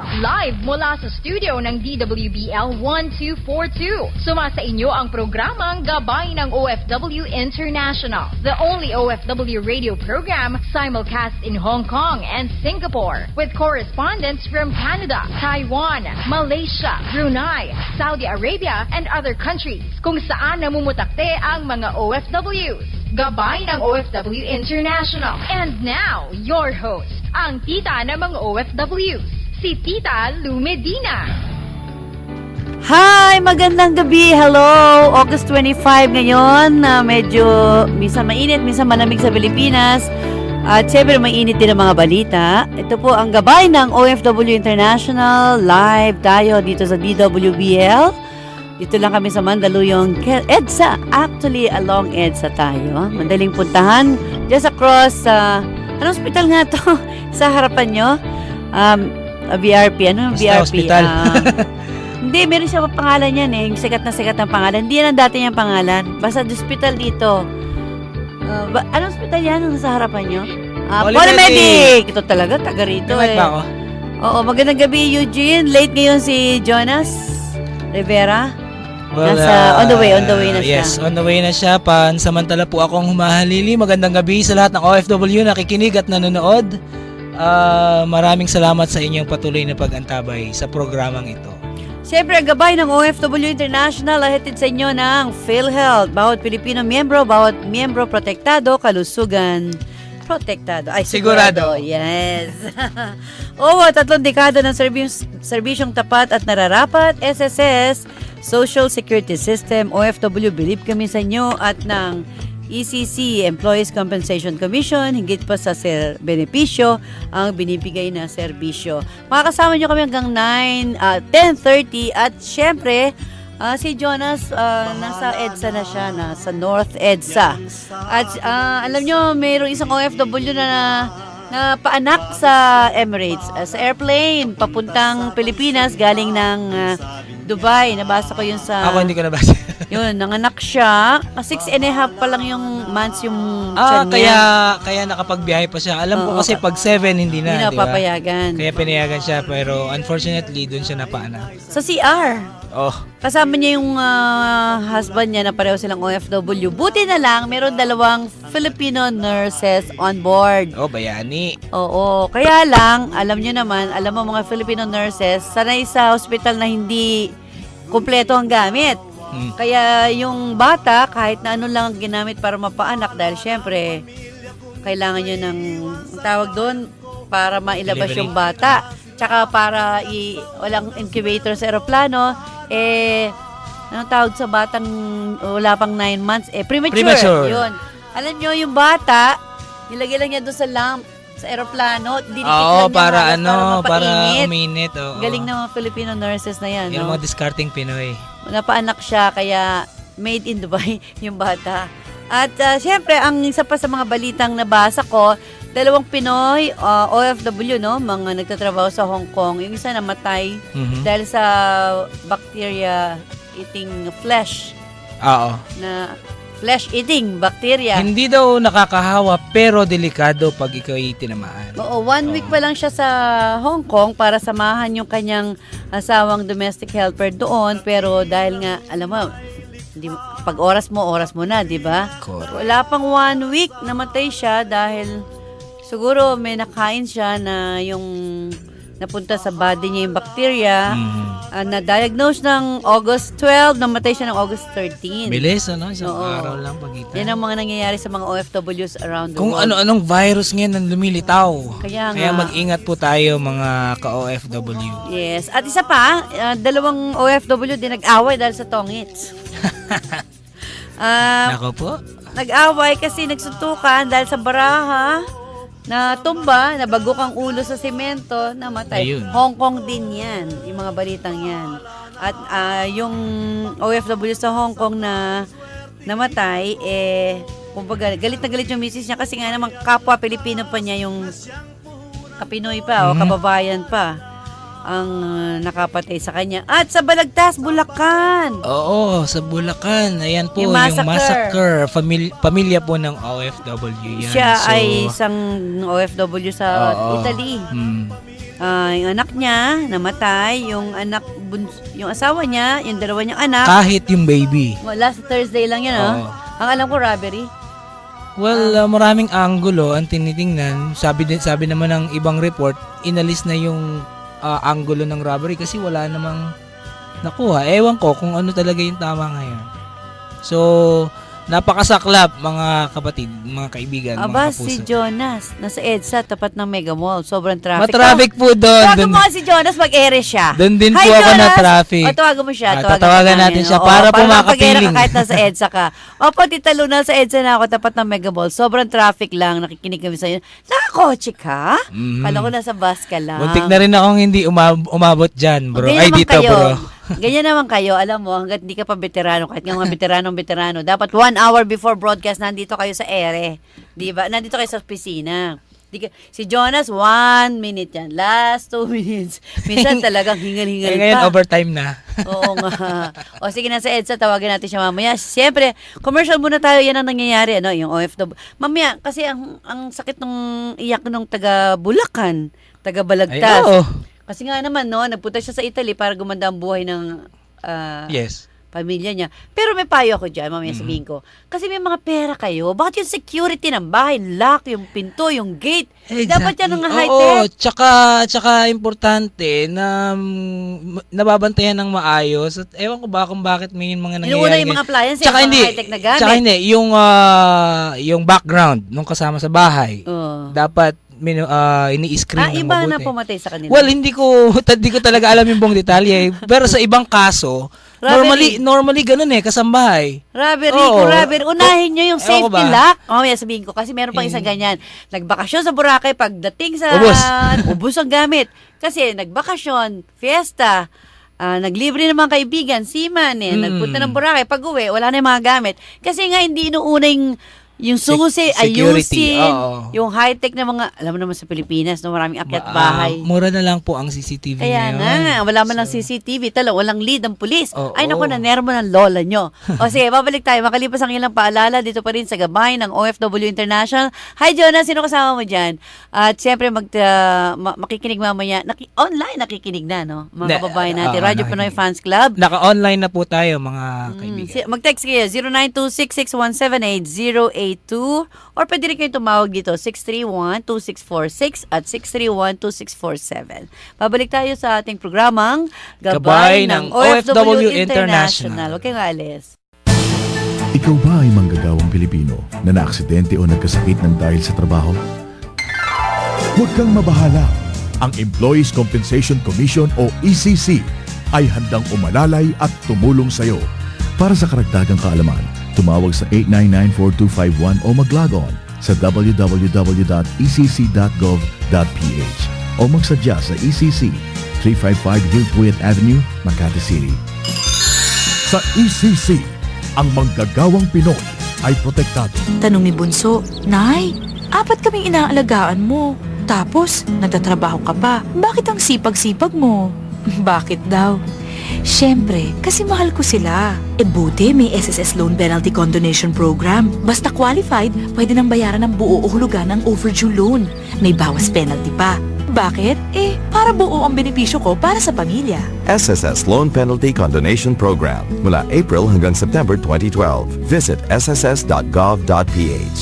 Live mula sa studio ng DWBL 1242. Sumasa inyo ang programang Gabay ng OFW International. The only OFW radio program simulcast in Hong Kong and Singapore. With correspondents from Canada, Taiwan, Malaysia, Brunei, Saudi Arabia, and other countries. Kung saan namumutakte ang mga OFWs. Gabay ng OFW International. And now, your host, ang tita ng mga OFWs, si Tita Lu Medina. Hi! Magandang gabi! Hello! August 25 ngayon na medyo minsan mainit, minsan malamig sa Pilipinas. At syempre mainit din ang mga balita. Ito po ang gabay ng OFW International. Live tayo dito sa DWBL. Dito lang kami sa Mandaluyong EDSA. Actually, along EDSA tayo. Madaling puntahan. Just across sa... anong hospital nga to? sa harapan nyo? Um, a VRP. Ano yung Basta VRP? hospital. Ah, hindi, meron siya pangalan yan eh. Yung sikat na sikat ng pangalan. Hindi yan ang dati niyang pangalan. Basta hospital dito. Ah, ba, anong hospital yan? Ang nasa harapan nyo? Ah, Polymedic. Ito talaga, taga rito May eh. ba ako? Oo, magandang gabi Eugene. Late ngayon si Jonas Rivera. Nasa- on the way, on the way na siya. Yes, on the way na siya. Pansamantala po akong humahalili. Magandang gabi sa lahat ng OFW na nakikinig at nanonood. Ah, maraming salamat sa inyong patuloy na pag-antabay sa programang ito. Siyempre, ang gabay ng OFW International ahetid sa inyo ng PhilHealth. Bawat Pilipino miyembro, bawat miyembro protektado, kalusugan protektado. Ay, sigurado. Sigurado. Yes. Oo, tatlong dekada ng serbis- serbisyong tapat at nararapat, SSS, Social Security System, OFW, believe kami sa inyo at ng ECC, Employees Compensation Commission, higit pa sa ser benepisyo ang binibigay na serbisyo. Makakasama nyo kami hanggang 9, ah, 10.30 at syempre, ah, si Jonas ah, nasa EDSA na siya, nasa North EDSA. At ah, alam nyo, mayroong isang OFW na na paanak sa Emirates, ah, sa airplane, papuntang Pilipinas, galing ng ah, Dubai. Nabasa ko yun sa... Ako hindi ko nabasa. Yun, nanganak siya. Ah, Six and a half pa lang yung months yung ah, tiyan niya. kaya kaya nakapagbiyahe pa siya. Alam ko Oo, kasi ka- pag 7 hindi Hindi na, na di ba? papayagan. Kaya pinayagan siya pero unfortunately doon siya napaanak. Sa CR. Oh, Kasama niya yung ah, husband niya na pareho silang OFW. Buti na lang, meron dalawang Filipino nurses on board. oh bayani. Oo. Kaya lang, alam niyo naman, alam mo mga Filipino nurses, sanay sa hospital na hindi kumpleto ang gamit. Hmm. Kaya yung bata, kahit na ano lang ang ginamit para mapaanak, dahil syempre, kailangan nyo ng, ang tawag doon, para mailabas Delivery. yung bata. Tsaka para i, walang incubator sa aeroplano, eh, anong tawag sa batang wala pang 9 months? Eh, premature. Premature. Yun. Alam nyo, yung bata, nilagay lang niya doon sa lamp, sa aeroplano, dinikit lang Oo, niya para halos ano, para mapainit. uminit. oo. Galing ng mga Filipino nurses na yan, Yan no? mga discarding Pinoy. napaanak siya kaya made in Dubai yung bata. At uh, syempre, ang isa pa sa mga balitang nabasa ko, dalawang Pinoy, uh, OFW, no, mga nagtatrabaho sa Hong Kong. Yung isa namatay Mhm. dahil sa bacteria eating flesh Oo. na flesh eating bacteria. Hindi daw nakakahawa pero delikado pag ikaw ay tinamaan. Oo, one week pa lang siya sa Hong Kong para samahan yung kanyang asawang domestic helper doon. Pero dahil nga, alam mo, hindi, pag oras mo, oras mo na, di ba? Wala pang one week, namatay siya dahil siguro may nakain siya na yung napunta sa body niya yung bacteria. Mhm. Ah, na-diagnose ng August 12, namatay siya ng August 13. Bilis, ano? Isang Oo. araw lang pagitan. Yan ang mga nangyayari sa mga OFWs around the Kung world. ano-anong virus ngayon ang lumilitaw. Kaya nga. Kaya mag-ingat po tayo mga ka-OFW. Yes. At isa pa, ah, dalawang OFW din nag-away dahil sa tongits. Ah, Nako po. nag-away kasi nagsuntukan dahil sa baraha na tumba, nabagok ang ulo sa semento, namatay. Ayun. Hong Kong din yan, yung mga balitang yan. At ah, yung OFW sa Hong Kong na namatay, eh, kumbaga, galit na galit yung misis niya kasi nga naman kapwa Pilipino pa niya yung kapinoy pa o Mhm. kababayan pa ang uh, nakapatay sa kanya. At sa Balagtas, Bulacan. Oo, sa Bulacan. Ayan po, Yung yung massacre. massacre. Famil- pamilya po ng OFW yan. Siya So, ay isang OFW sa oo. Italy. Hmm. ah, yung anak niya namatay, yung anak buns- yung asawa niya, yung dalawa niyang anak. Kahit yung baby. Well, last Thursday lang yan, oh. Oo. Ang alam ko robbery. Well, uh, maraming anggulo ang tinitingnan. Sabi din sabi naman ng ibang report, inalis na yung uh, anggulo ng robbery kasi wala namang nakuha. Ewan ko kung ano talaga yung tama ngayon. So, napakasaklap mga kapatid, mga kaibigan, Aba, mga kapuso. si Jonas, nasa EDSA, tapat ng Mega Mall. Sobrang traffic. Matraffic po doon. Tawagan Doon, mo nga si Jonas, mag-ere siya. doon din po ako na traffic. O, tawagan mo siya. Ah, tawagan tatawagan ka natin siya Oo, para po makapag-ere makapiling. ka kahit nasa EDSA ka. Opo, Tita Luna, sa EDSA na ako, tapat ng Mega Mall. Sobrang traffic lang. Nakikinig kami sa'yo. Nakakotse ka? Mhm. Kala ko nasa bus ka lang. Muntik na rin akong hindi umab- umabot dyan, bro. Ay, dito, kayo. bro. Ganyan naman kayo. Alam mo, hanggat hindi ka pa veterano, kahit nga mga veteranong veterano, dapat one hour before broadcast, nandito kayo sa ere. Di ba? Nandito kayo sa opisina. Di ka, si Jonas, one minute yan. Last two minutes. Minsan talagang hingal-hingal Eh, ngayon, pa. overtime na. Oo nga. O sige na sa EDSA, tawagin natin siya mamaya. Siyempre, commercial muna tayo. Yan ang nangyayari, ano, yung OFW. Mamaya, kasi ang, ang sakit nung iyak nung taga Bulacan, taga Ay, Balagtas. oo. Kasi nga naman, no, nagpunta siya sa Italy para gumanda ang buhay ng ah, Yes. pamilya niya. Pero may payo ako dyan, mamaya Mm-hmm. sabihin ko. Kasi may mga pera kayo. Bakit yung security ng bahay, lock, yung pinto, yung gate? Dapat yan ang Oo, high-tech. tsaka, tsaka importante na mm, nababantayan ng maayos. At ewan ko ba kung bakit may mga nangyayari. Inuuna yung mga appliances, Tsaka yung mga high-tech na gamit. Tsaka hindi, yung, ah, yung background nung kasama sa bahay. Oo. Dapat minu, ah, ini-screen Ah, ng iba na mabuti. pumatay sa kanila. Well, hindi ko hindi ko talaga alam yung buong detalye. Pero sa ibang kaso, normally Robbery. normally ganun eh, kasambahay. Robbery, Oo. robbery, unahin nyo yung Ewan ko safety ba? lock. Oh, may sabihin ko, kasi meron pang isang Eh. ganyan. Nagbakasyon sa Boracay, pagdating sa... Ubus. ubus ang gamit. Kasi nagbakasyon, fiesta, ah, naglibre ng mga kaibigan, seaman eh, Mm. nagpunta ng Boracay, pag uwi, wala na yung mga gamit. Kasi nga, hindi inuuna yung yung susi, Sec- security, ayusin, oo. yung high-tech na mga, alam mo naman sa Pilipinas, no, maraming akyat Ma- bahay. ah, mura na lang po ang CCTV Kaya ngayon. nga, wala man lang CCTV, talo, walang lead ang pulis. Oo. Ay naku, nanermo ng lola nyo. o sige, babalik tayo. Makalipas ang ilang paalala, dito pa rin sa gabay ng OFW International. Hi, Jonah, sino kasama mo dyan? At siyempre, mag, ah, ma- makikinig mamaya. Naki- online nakikinig na, no? Mga Na- kababayan natin. oo, Radyo Pinoy nakikinig. Fans Club. Naka-online na po tayo mga Mm, kaibigan. si- Mag-text kayo 0926617882 or pwede rin kayo tumawag dito 631-2646 at 631-2647. Babalik tayo sa ating programang Gabay, Gabay ng ng OFW OFW International. International. Huwag kayong alis. Ikaw ba ay manggagawang Pilipino na naaksidente o nagkasakit ng dahil sa trabaho? Huwag kang mabahala. Ang Employees Compensation Commission o ECC ay handang umalalay at tumulong sa iyo. Para sa karagdagang kaalaman, tumawag sa 899-4251 o mag-log on sa www.ecc.gov.ph o magsadya sa ECC 355 Hillpuyat Avenue, Makati City. Sa ECC, ang manggagawang Pinoy ay protektado. Tanong ni Bunso, Nay, apat kaming inaalagaan mo. Tapos, nagtatrabaho ka pa. Bakit ang sipag-sipag mo? Bakit daw? Siyempre, kasi mahal ko sila. E buti may SSS Loan Penalty Condonation Program. Basta qualified, pwede nang bayaran ng buo o hulugan ng overdue loan. May bawas penalty pa. Bakit? Eh, para buo ang benepisyo ko para sa pamilya. SSS Loan Penalty Condonation Program mula April hanggang September 2012. Visit sss.gov.ph.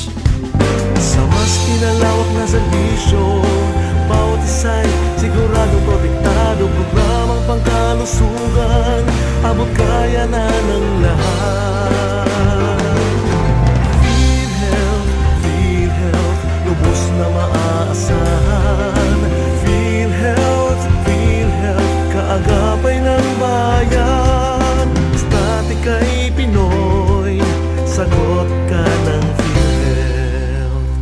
Sa mas pinalawak na serbisyo Bawat isa'y pangkalusugan Abot kaya na ng lahat. PhilHealth, PhilHealth Lubos na maaasahan PhilHealth, PhilHealth Kaagapay ng bayan. Basta kay Pinoy Sagot ka ng PhilHealth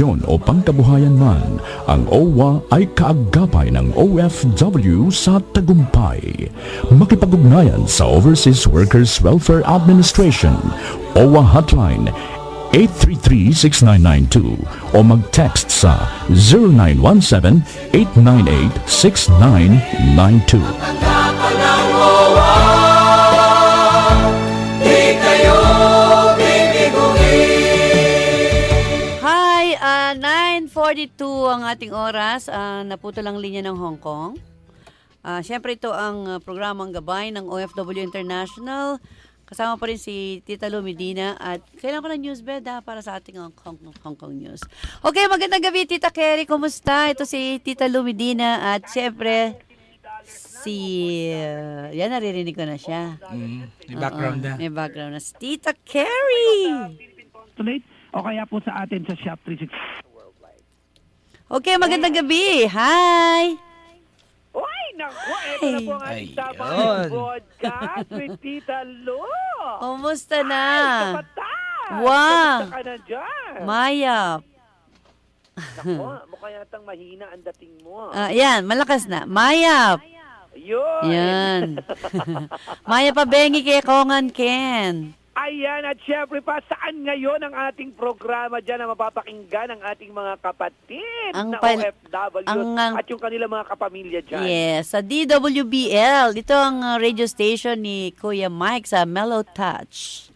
Mapaedukasyon o pangkabuhayan man, ang OWA ay kaagapay ng OFW sa tagumpay. Makipag-ugnayan sa Overseas Workers Welfare Administration, OWA Hotline 833-6992 o mag-text sa 0917-898-6992. 10.42 ang ating oras. Ah, naputol ang linya ng Hong Kong. Ah, Siyempre ito ang ah, programang gabay ng OFW International. Kasama pa rin si Tita Lu Medina at kailangan ko ng news bed ha, para sa ating Hong Kong, Hong Kong news. Okay, magandang gabi Tita Kerry. Kumusta? Ito si Tita Lu Medina at siyempre si... ah, yan, naririnig ko na siya. Mm, may background Oo, na. May background na. Si Tita Kerry! tonight o kaya po sa atin sa Shop 360. Okay, magandang gabi. Hi! Uy, naku, eto na po ang ating Ayun. podcast with Tita Lo. Kumusta na? Kapatas! Wow. Kamusta ka na dyan? Mayap. Naku, mukha yatang mahina ang dating mo. Ah, yan, malakas na. Mayap. Yun. Yan. Mayap pa bengi kay Kongan Ken. Ayan, at syempre pa, saan ngayon ang ating programa dyan na mapapakinggan ng ating mga kapatid Ang na OFW ang- ang- at yung kanilang mga kapamilya dyan? Yes, sa DWBL. Dito ang uh, radio station ni Kuya Mike sa Mellow Touch.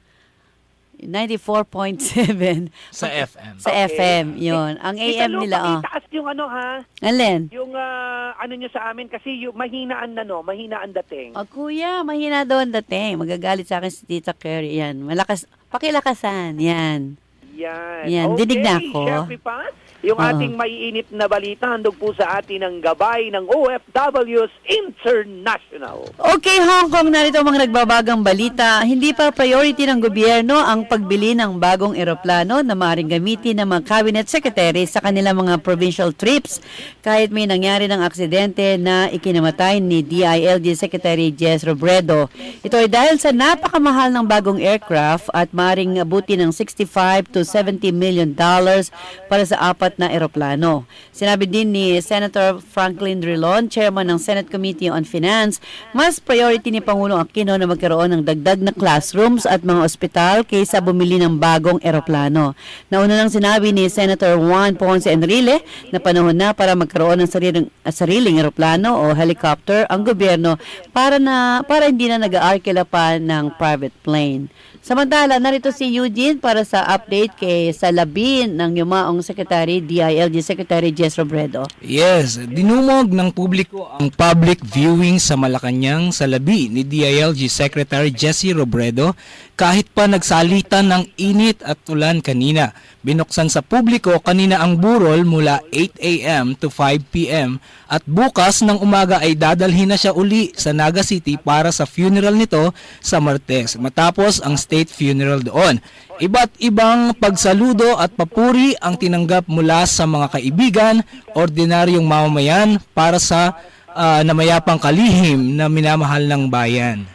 94.7 Sa FM. sa FM, yun. Ang AM Lu, nila, oh. pakitaas yung ano ha, Alin? yung ah, ano nyo sa amin kasi yung mahinaan na no, mahinaan dating. Oh, kuya, mahina daw ang dating. Magagalit sa akin si Tita Curry. Yan, malakas. Pakilakasan. Yan. Yan. Yan, okay, dinig na ako. Pa, yung Oo. ating maiinit na balita, handog po sa atin ng gabay ng OFWs International. Okay, Hong Kong, narito ang mga nagbabagang balita. Hindi pa priority ng gobyerno ang pagbili ng bagong eroplano na maaaring gamitin ng mga cabinet secretary sa kanilang mga provincial trips kahit may nangyari ng aksidente na ikinamatay ni DILG Secretary Jess Robredo. Ito ay dahil sa napakamahal ng bagong aircraft at maaaring abuti ng 65 to 70 million dollars para sa apat na eroplano. Sinabi din ni Senator Franklin Drilon, chairman ng Senate Committee on Finance, mas priority ni Pangulong Aquino na magkaroon ng dagdag na classrooms at mga ospital kaysa bumili ng bagong eroplano. Nauna nang sinabi ni Senator Juan Ponce Enrile na panahon na para magkaroon ng sariling, sariling eroplano o helicopter ang gobyerno para na para hindi na nag-aarkila pa ng private plane. Samantala, narito si Eugene para sa update kay sa labin ng yumaong Secretary, DILG Secretary Jess Robredo. Yes, dinumog ng publiko ang public viewing sa Malacanang sa labi ni DILG Secretary Jesse Robredo kahit pa nagsalita ng init at ulan kanina. Binuksan sa publiko kanina ang burol mula 8 a.m. to 5 p.m. at bukas ng umaga ay dadalhin na siya uli sa Naga City para sa funeral nito sa Martes matapos ang state funeral doon. Iba't ibang pagsaludo at papuri ang tinanggap mula sa mga kaibigan, ordinaryong mamamayan para sa ah, namayapang kalihim na minamahal ng bayan.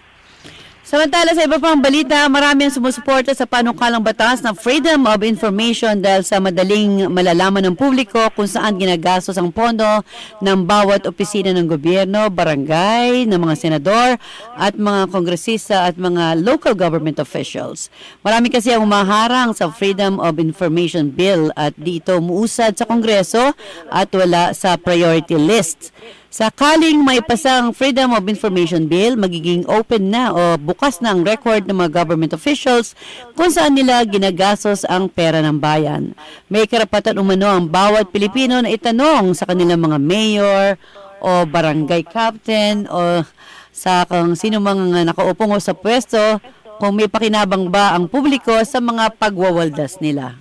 Samantala sa iba pang balita, marami ang sumusuporta sa panukalang batas ng Freedom of Information dahil sa madaling malalaman ng publiko kung saan ginagastos ang pondo ng bawat opisina ng gobyerno, barangay, ng mga senador at mga kongresista at mga local government officials. Marami kasi ang umaharang sa Freedom of Information Bill at dito muusad sa Kongreso at wala sa priority list. Sakaling may pasang Freedom of Information Bill, magiging open na o bukas na ang record ng mga government officials kung saan nila ginagastos ang pera ng bayan. May karapatan umano ang bawat Pilipino na itanong sa kanilang mga mayor o barangay captain o sa kung sino mga nakaupong o sa pwesto kung may pakinabang ba ang publiko sa mga pagwawaldas nila.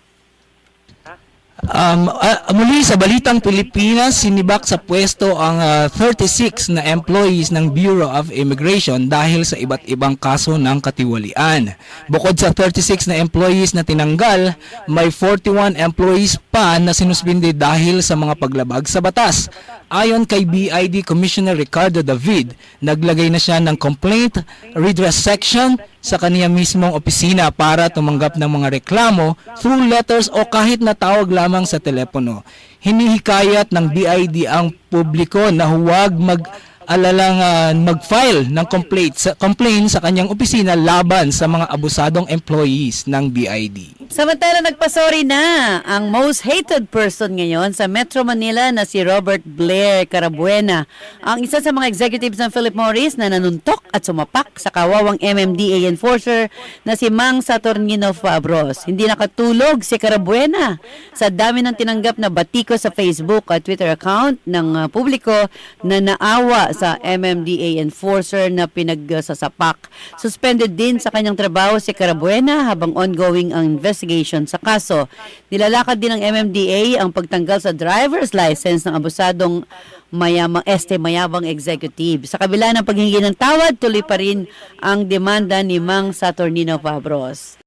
Um, ah, muli sa Balitang Pilipinas, sinibak sa pwesto ang ah, 36 na employees ng Bureau of Immigration dahil sa iba't ibang kaso ng katiwalian. Bukod sa 36 na employees na tinanggal, may 41 employees pa na sinuspindi dahil sa mga paglabag sa batas. Ayon kay BID Commissioner Ricardo David, naglagay na siya ng complaint redress section sa kaniya mismong opisina para tumanggap ng mga reklamo through letters o kahit na tawag lamang sa telepono. Hinihikayat ng BID ang publiko na huwag mag alalang ah, mag-file ng complaint sa, complaint sa kanyang opisina laban sa mga abusadong employees ng BID. Samantala, nagpasori na ang most hated person ngayon sa Metro Manila na si Robert Blair Carabuena. Ang isa sa mga executives ng Philip Morris na nanuntok at sumapak sa kawawang MMDA enforcer na si Mang Saturnino Fabros. Hindi nakatulog si Carabuena sa dami ng tinanggap na batiko sa Facebook at Twitter account ng uh, publiko na naawa sa MMDA enforcer na pinagsasapak. Suspended din sa kanyang trabaho si Carabuena habang ongoing ang investigation sa kaso. Nilalakad din ng MMDA ang pagtanggal sa driver's license ng abusadong mayamang este mayabang executive. Sa kabila ng paghingi ng tawad, tuloy pa rin ang demanda ni Mang Saturnino Fabros.